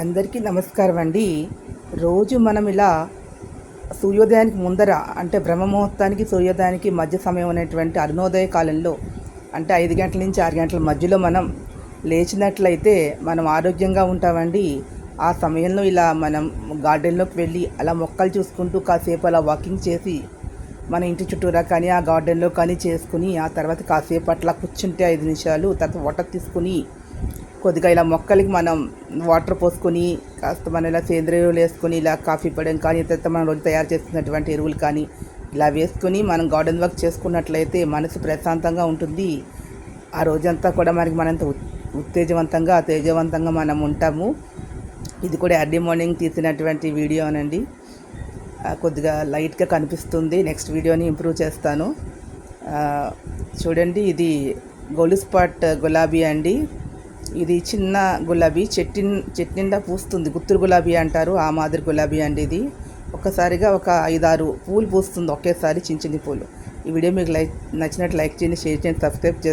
అందరికీ నమస్కారం అండి. రోజు మనం ఇలా సూర్యోదయానికి ముందర అంటే బ్రహ్మముహూర్తానికి సూర్యోదయానికి మధ్య సమయం అనేటువంటి అరుణోదయ కాలంలో అంటే ఐదు గంటల నుంచి ఆరు గంటల మధ్యలో మనం లేచినట్లయితే మనం ఆరోగ్యంగా ఉంటామండి. ఆ సమయంలో ఇలా మనం గార్డెన్లోకి వెళ్ళి అలా మొక్కలు చూసుకుంటూ కాసేపు అలా వాకింగ్ చేసి మన ఇంటి చుట్టూరా కానీ ఆ గార్డెన్లో కానీ చేసుకుని ఆ తర్వాత కాసేపు అట్లా కూర్చుంటే ఐదు నిమిషాలు తర్వాత వాటర్ తీసుకుని కొద్దిగా ఇలా మొక్కలకి మనం వాటర్ పోసుకొని కాస్త మనం ఇలా సేంద్రియ ఎరువులు వేసుకొని ఇలా కాఫీ పడడం కానీ తర్వాత మనం రోజు తయారు చేసుకున్నటువంటి ఎరువులు కానీ ఇలా వేసుకొని మనం గార్డెన్ వర్క్ చేసుకున్నట్లయితే మనసు ప్రశాంతంగా ఉంటుంది. ఆ రోజంతా కూడా మనకి మనంత ఉత్- ఉత్తేజవంతంగా తేజవంతంగా మనం ఉంటాము. ఇది కూడా ఎర్లీ మార్నింగ్ తీసినటువంటి వీడియో అనండి. కొద్దిగా లైట్గా కనిపిస్తుంది. నెక్స్ట్ వీడియోని ఇంప్రూవ్ చేస్తాను. చూడండి ఇది గోల్డ్ స్పాట్ గులాబీ అండి. ఇది చిన్న గులాబీ చెట్టిన్ చెట్టిండా పూస్తుంది. గుత్తురు గులాబీ అంటారు ఆ మాదిరి గులాబీ అండి ఇది. ఒక్కసారిగా ఒక ఐదారు పూలు పూస్తుంది ఒకేసారి చిన్న చిన్న పూలు. ఈ వీడియో మీకు లైక్ నచ్చినట్టు లైక్ చేయండి షేర్ చేయండి సబ్స్క్రైబ్ చేసి